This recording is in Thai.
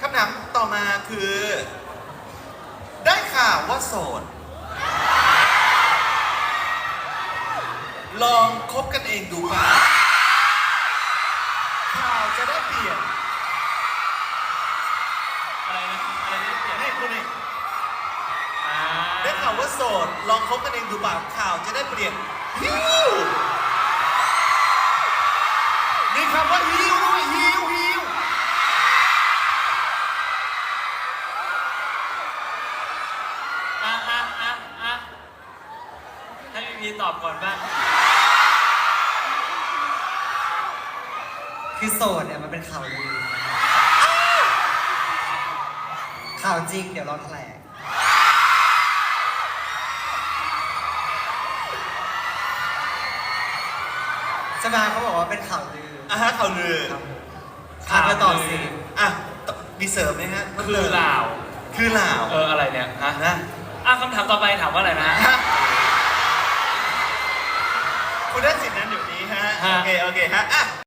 คำถามต่อมาคือ ได้ข่าวว่าโสด ลองคบกันเองดูป่ะข่าวจะได้เปลี่ยนอะไรนะอะไรนะเปลี่ยนนี่คุณนี่อ่าได้ข่าวว่าโสด ลองคบกันเองดูป่ะข่าวจะได้เปลี่ยนฮิวมีคำว่าฮิวด้วยฮิว พี่พีตอบก่อนบ้างคือโสดเนี่ยมันเป็นข่าวลือข่าวจริงเดี๋ยวเราแถลงใช่ไหมเขาบอกว่าเป็นข่าวลืออะฮะข่าวลือครับผมอ่านไปต่อสิอะมีเสริมไหมฮะคือลาว คือลาว เอออะไรเนี่ยฮะนะอะคำถามต่อไปถามว่าอะไรนะ คุณได้สิทธิ์นั้นเดี๋ยวนี้ฮะ ฮะ โอเค โอเคฮะอะ